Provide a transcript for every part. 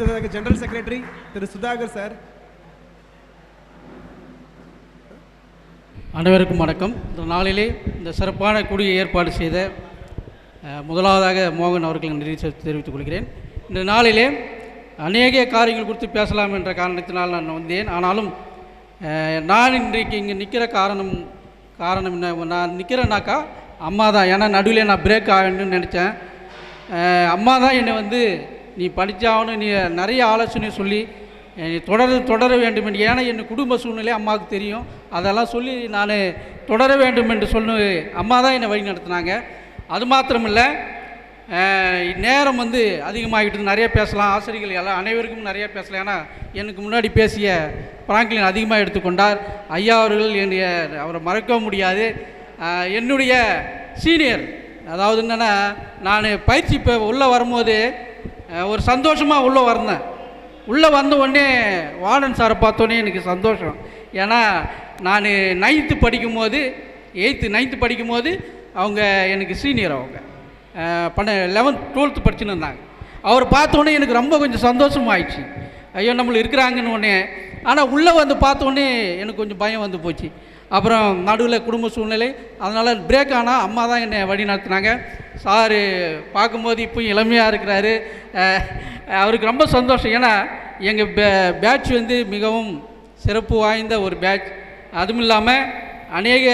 அடுத்ததாக general secretary திரு Sudhakar sir. அனைவருக்கும் வணக்கம். இந்த நாளிலே இந்த சிறப்பான கூடிய ஏற்பாடு செய்த முதலாவதாக மோகன் அவர்களுக்கு நன்றி தெரிவித்துக் கொள்கிறேன். இந்த நாளிலே அநேக காரியங்கள் குறித்து பேசலாம் என்ற காரணத்தினால் நான் வந்தேன். ஆனாலும் நான் இன்றைக்கு இங்கே நிற்கிற காரணம் காரணம் என்ன நான் நிற்கிறேனாக்கா அம்மா தான் ஏன்னா நடுவில் நான் பிரேக் ஆகணும்னு நினச்சேன். அம்மா தான் என்னை வந்து நீ படித்தாகணும் நீ நிறைய ஆலோசனை சொல்லி தொடர தொடர வேண்டும் என்று ஏன்னா என் குடும்ப சூழ்நிலை அம்மாவுக்கு தெரியும். அதெல்லாம் சொல்லி நான் தொடர வேண்டும் என்று சொல்லி அம்மா தான் என்னை வழி நடத்தினாங்க. அது மாத்திரமில்லை நேரம் வந்து அதிகமாகிட்டு நிறைய பேசலாம். ஆசிரியர்கள் எல்லாம் அனைவருக்கும் நிறைய பேசலாம். ஏன்னா எனக்கு முன்னாடி பேசிய பிராங்க்லின் அதிகமாக எடுத்துக்கொண்டார். ஐயா அவர்கள் என்னுடைய அவரை மறக்க முடியாது. என்னுடைய சீனியர் அதாவது என்னென்னா நான் பயிற்சி இப்போ உள்ளே வரும்போது ஒரு சந்தோஷமாக உள்ளே வந்தேன். உள்ளே வந்த உடனே வார்டன் சாரை பார்த்தோன்னே எனக்கு சந்தோஷம். ஏன்னா நான் நைன்த்து படிக்கும்போது எயித்து நைன்த்து படிக்கும்போது அவங்க எனக்கு சீனியர் அவங்க. பண்ண லெவன்த் டுவெல்த்து படிச்சுன்னு இருந்தாங்க. அவர் பார்த்தோன்னே எனக்கு ரொம்ப கொஞ்சம் சந்தோஷமாயிடுச்சு. ஐயோ நம்மள இருக்கிறாங்கன்னு உடனே. ஆனால் உள்ளே வந்து பார்த்தோன்னே எனக்கு கொஞ்சம் பயம் வந்து போச்சு. அப்புறம் நடுவில் குடும்ப சூழ்நிலை. அதனால் பிரேக் ஆனால் அம்மா தான் என்னை வழி நடத்துனாங்க. சாரு பார்க்கும்போது இப்போ இளமையாக இருக்கிறாரு. அவருக்கு ரொம்ப சந்தோஷம். ஏன்னா எங்கள் பே பேட்ச் வந்து மிகவும் சிறப்பு வாய்ந்த ஒரு பேட்ச் அதுவும் இல்லாமல் அநேக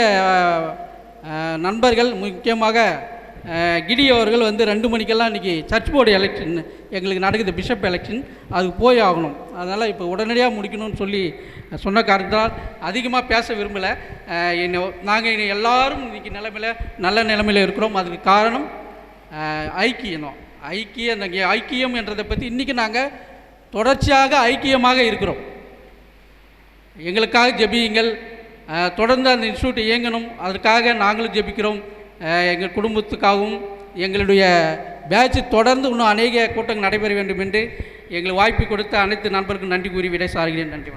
நண்பர்கள் முக்கியமாக கிடி அவர்கள் வந்து ரெண்டு மணிக்கெல்லாம் இன்றைக்கி சர்ச் போர்டு எலெக்ஷன் எங்களுக்கு நடக்குது பிஷப் எலெக்ஷன் அதுக்கு போய் ஆகணும். அதனால் இப்போ உடனடியாக முடிக்கணும்னு சொல்லி சொன்ன காரணத்தால் அதிகமாக பேச விரும்பலை. என்ன நாங்கள் எல்லாரும் இன்றைக்கி நிலமையில் நல்ல நிலமையில் இருக்கிறோம். அதுக்கு காரணம் ஐக்கியம். தான் ஐக்கிய ஐக்கியம் என்றதை பற்றி இன்றைக்கி நாங்கள் தொடர்ச்சியாக ஐக்கியமாக இருக்கிறோம். எங்களுக்காக ஜெபியுங்கள். தொடர்ந்து அந்த இன்ஸ்டியூட் இயங்கணும். அதற்காக நாங்களும் ஜெபிக்கிறோம். எங்கள் குடும்பத்துக்காகவும் எங்களுடைய பேட்ச் தொடர்ந்து இன்னும் அநேக கூட்டங்கள் நடைபெற வேண்டும் என்று எங்களுக்கு வாய்ப்பு கொடுத்த அனைத்து நண்பருக்கும் நன்றி கூறி விடை சாருகிறேன் நன்றி.